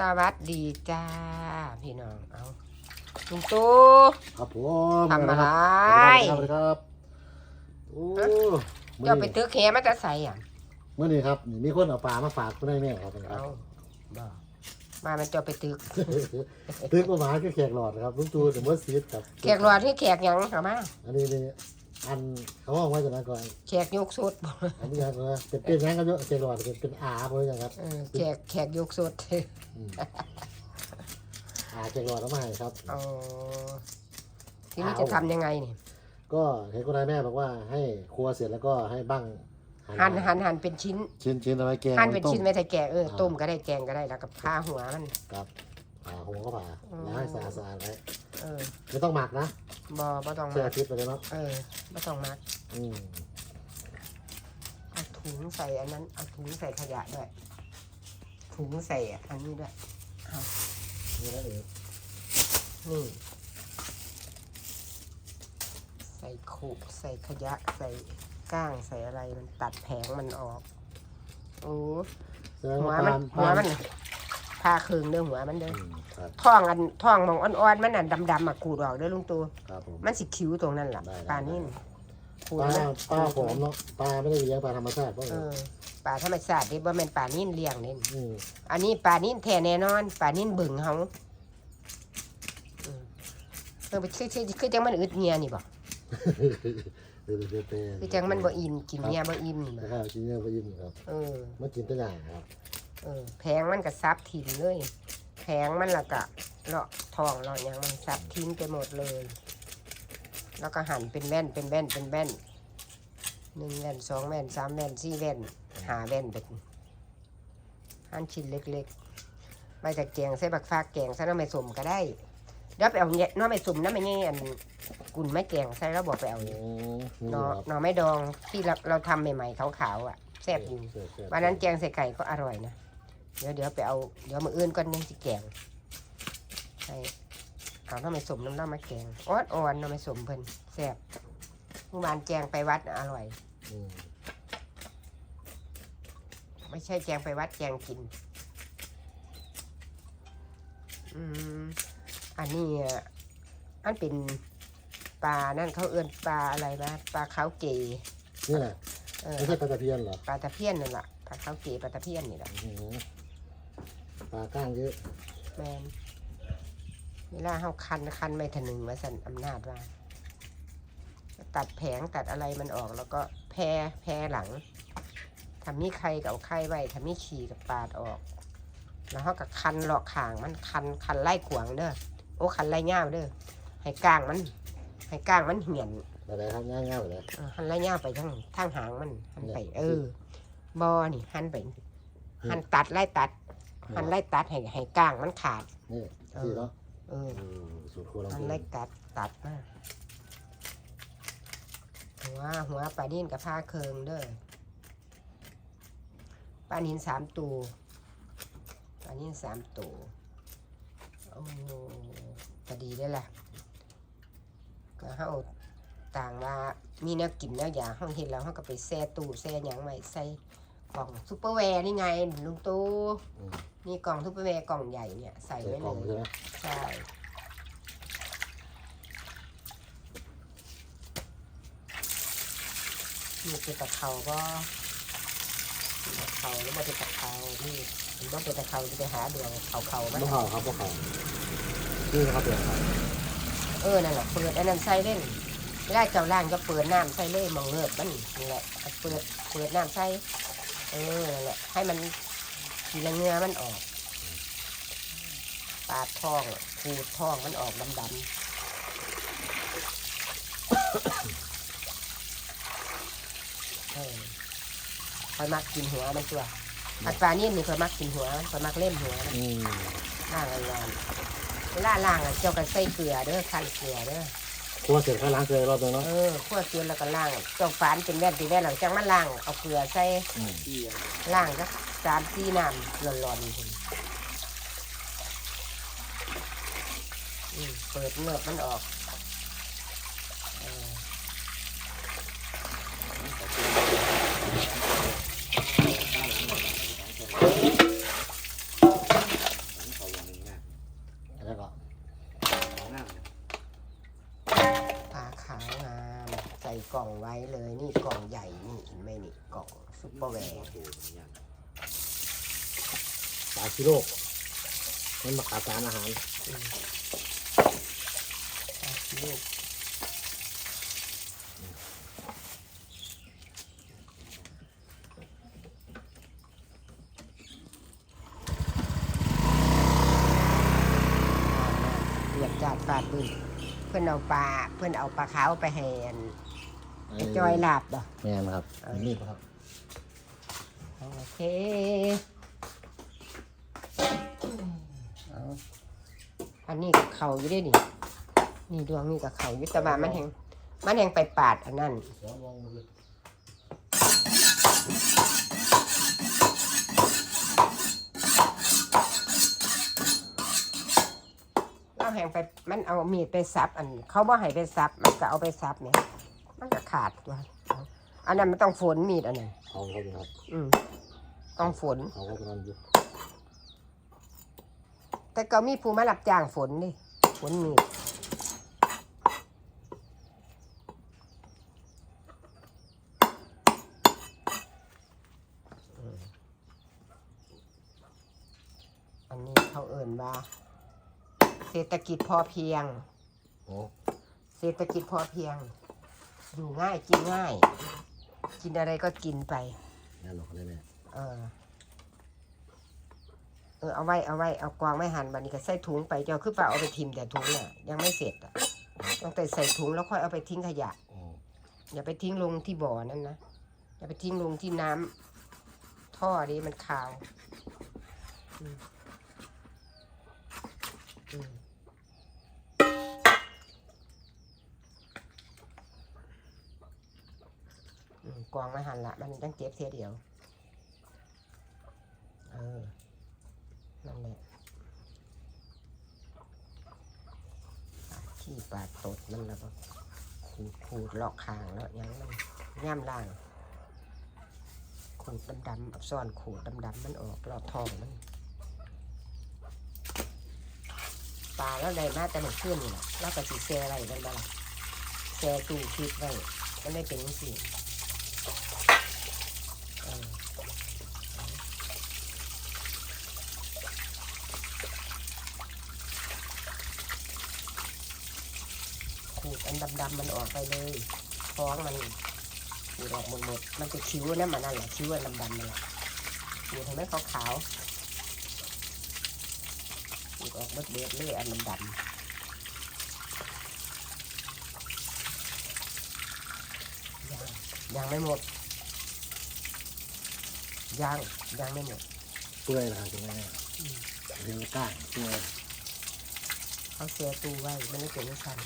สวัสดีจ้า พี่น้อง เอาลุงตู้ครับผมทำอะไร สวัสดีครับโอ้มื้อเจ้าไปนี้ตึกแหมาจะใส่อะเมื่อนี้ครับนี่มีคนเอาปลามาฝากคุณได้แม่ครับครัเอาบบ่มามันเจ้าไปตึก ตึกประมาณก็แขกหลอดครับลุงตูถึงว่าซีดครับแขกรอที่แขกหยังเอามาอันนี้นี่ อันเขาห้องไว้จากนั้นก่อนแขกยกสุดบ่อันนี้ครับนะเป็นเป็นยังครับเยอะแขกหลอดเป็นเป็นอาเพราะยังครับเออแขกแขกยกสุดอืมอาแขกหลอดเอามาให้ครับเอาทีนี้จะทำยังไงนี่ก็เห็นคุณนายแม่บอกว่าให้ครัวเสร็จแล้วก็ให้บั้งหั่นหั่นหั่นเป็นชิ้น ชิ้นชิ้นเอาไว้แกงหั่นเป็นต้มชิ้นไม่ใช่แกะเอออ่าต้มก็ได้แกงก็ได้แล้วกับผ้าหัวมันครับผ่าหัวก็ผ่าอืมล้างให้สะอาดสะอาดไว้เออไม่ต้องหมักนะ บ่บ่ต้องแช่มักฟิตไปเลยเนาะเออบ่ต้องมักอืมเอาถุงใส่อันนั้น เอาถุงใส่ขยะด้วย ถุงใส่อันนี้ด้วย นี่นะเองนี่ ใส่ขูกใส่ขยะ ใส่ก้างใส่อะไรมันตัดแผงมันออก โอ้ แสดงหัวว่ามันปาล์มหัวปาล์มัน พาคืงเด้อหัวมันเด้ออืมครับ ท้องอันท้องมองอ่อนๆมันน่ะดำๆอะขูดออกเด้อลุงตูครับผม มันสิคิ้วตรงนั้นล่ะได้ได้ปลานิ่มขูดปลามันปลาผมเนาะปลาไม่ได้เลี้ยงปลาธรรมชาติเพราะเออปลาธรรมชาตินี่บ่แม่นปลานิ่นเลี้ยงนี่อืมอันนี้ปลานิ่นแท้แน่นอนปลานิ่นบึงเฮาอืมเออไปคือคือคือจังมันอึดเงียนี่บ่เดี๋ยวเดี๋ยวเดี๋ยวคือจังมันบ่อิ่มกินเงียบ่อิ่มนี่บ่นะครับกินเนี่ยไปยิ้มครับเออมากินตัวอย่างครับ เออแพงมันก็ซับทิ้งเลยแพงมันและกะเลาะทองเลาะหยังมันซับทิ้งไปหมดเลย แล้วก็หั่นเป็นแว่นเป็นแว่นเป็นแว่นหนึ่งแว่นสองแว่นสามแว่นสี่แว่นหาแว่นเป็นหั่นชิ้นเล็กๆมาจากแกงใส่บักฟากแกงใส่น้ำไม่สมก็ได้เดี๋ยวไปเอาเนี่ยน้ำไม่สมน้ำไม่เงี้ยอันกุนไม่แกงใส่แล้วบอกไปเอาโอ้เนี่ยนี่หนอครับหนอไม่ดองที่เราเราทำใหม่ๆขาวๆอะแซ่บอยู่เสร็จเสร็จวันนั้นแกงใส่ไก่ก็อร่อยนะ เดี๋ยวเดี๋ยวไปเอาเดี๋ยวมาอื่นก่อนยังสิแกงใส่เอาน้ำไม่สมน้ำน้ำมาแกงอ่อนอ่อนน้ำไม่สมเพิ่นแซ่บเมื่อวานแกงไปวัดน่ะอร่อยอืมไม่ใช่แกงไปวัดแกงกิน อืมอันนี้อะอันเป็นปลานั่นเขาเอื้อนปลาอะไรนะปลาขาวเก๋นี่แหละเออไม่ใช่ปลาตะเพียนเหรอปลาตะเพียนนั่นแหละปลาขาวเก๋ปลาตะเพียนนี่แหละ อืม ปลาก้างเยอะแมนเวลาเฮาคันคันไม่ถนึงมาสั่นอำนาจว่า ตัดแผงตัดอะไรมันออกแล้วก็แพรแพรหลังทำมีไข่กับเอาไข่ไว้ทำมีขี่กับปาดออก แล้วเขากับคันหลอกขางมันคันคันไล่ขวางเด้อโอ้คันไล่ง่าวเด้อให้ก้างมัน ให้ก้างมันเหี่ยนอะไรครับง่ายๆเลยเออหันไล่ง่าวไปทั้งทั้งหางมันหันไปเนี่ยเออบอนี่หันไปหันตัดไล่ตัด หันไล่ตัดให้ให้ก้างมันขาด นี่เออสี่เนาะเอออืมสูตรครัวลำมันพูนเล็กตัดตัดมากหัวหัวปลานิ่นกับผ้าเคืองเด้อปลานิ่นสามตัวปลานิ่นสามตัวโอ้พอดีได้แหละก็เฮาต่างว่ามีแนวกินแนวอยากห้องเห็นแล้วเฮาก็ไปแซ่ตู้แซ่หยังไว้ใส่ กล่องซุปเปอร์แวร์นี่ไงลุงตู้อืมนี่กล่องซุปเปอร์แวร์กล่องใหญ่เนี่ยใส่ใส่ไว้กล่องเลใช่ยไหมใช่มีเป็นตะเขาก็ตะเขาแล้วมาเป็นตะเขานี่มันต้องเป็นตะเขาจะไปหาดวงเขาเขาๆมันมะพร้าวครับมะพร้าวนี่นะครับเดี๋ยวครับเออ นั่นแหละ เปิดอันนั้นใส่เล่นเวลาเจ้าล่างก็เปิดน้ำใส่เล่มองเลือดมันนี่แหละเอาเปิด เปิดน้ำใส่ เออนั่นแหละให้มันทีละเงือมันออกปาดท้องขูดท้องมันออกดำๆเออคอยมักกินหัวมันตัวผัดปลาเนี่ยนี่คอยมักกินหัวคอยมักเล่มหัวมันอืมล่างอะไรานเวลาล่างอะเจ้าก็ใส่เกลือเด้อขั้นเกลือเด้อ ครัวเสร็จข้าวล้างเกลือรอบนึงเนาะเออขั้วเกลือแล้วก็ล้างเจ้าฝานเป็นแว่นเป็นแว่นหลังจากมันล่างเอาเกลือใส่ล่างก็สามสี่น้ำร้อนๆคุณอืมเปิดเงือกมันออกเออ ล่องไว้เลยนี่กล่องใหญ่นี่เห็นไหมนี่กล่องซุปเปอร์แวร์ปลาชิโร่มันมาขาดสารอาหารอืมอะลูกเดือดจัดฟาดบึ้งเพื่อนเอาปลาเพื่อนเอาปลาขาวไปให้อันไอ้ จอยลาบดอกแม่นครับเออนี่ครับ โอเคเอาอันนี้กับเขาอยู่ได้ดินี่ดวงนี่กับเขาอยู่แต่ว่ามันแหงมันแหงไปปาดอันนั้นสองวงเลยเราแหงไปมันเอามีดไปซับอัน เขาบ่ให้ไปซับมันก็เอาไปซับเนี่ย มันก็ขาดตัวเอาอันนั้นมันต้องฝนมีดอันนั้นเขาเขาอยู่ครับอืมต้องฝนเขาก็กำลังอยู่แต่ก็มีผู้มารับจ้างฝนนี่ฝนมีดอืมอันนี้เขาเอิ่นว่า เศรษฐกิจพอเพียงโอ้เศรษฐกิจพอเพียง อยู่ง่ายกินง่าย กินอะไรก็กินไปแน่นอนเลยแม่เออ เออเอาไว้เอาไว้เอากวางไม่หั่นบันนี้ก็ใส่ถุงไปเจ้าคือเปล่าเอาไปทิมแต่ถุงน่ะยังไม่เสร็จอะต้องแต่ใส่ถุงแล้วค่อยเอาไปทิ้งขยะโอ้อย่าไปทิ้งลงที่บ่อนั่นนะอย่าไปทิ้งลงที่น้ำท่อนี้มันคาวอืมอืมอืม กวางไม่หันละมันต้องเจ็บเสียเดียว เออ นั่นแหละขี้ปาดตดมันแล้วก็ขูดขูดลอกคางแล้วยังมันย่ำล่างขูดดำๆซ่อนขูดดำๆมันออกลอดทองมันปลาแล้วได้มาแต่มันขึ้นนี่แหละแล้วก็สีแซ่อะไรกันบ้างล่ะแซ่ตู้คิดไว้มันได้เป็นจังซี่เออ ขูดอันดำๆมันออกไปเลยท้องมันขูดออกหมดหมดมันจะคิ้วนะมันนั่นแหละคิ้วอันดำๆนั่นแหละขูดให้มันขาวๆขูดออกเบิดเบิดเลยอันดำๆยังยังไม่หมด ยังยังไม่หมดเปื่อยนะครับคุณแม่เรียงก้างเปื่อยเขาเสียตูไว้มันไม่เป็นไม่ทัน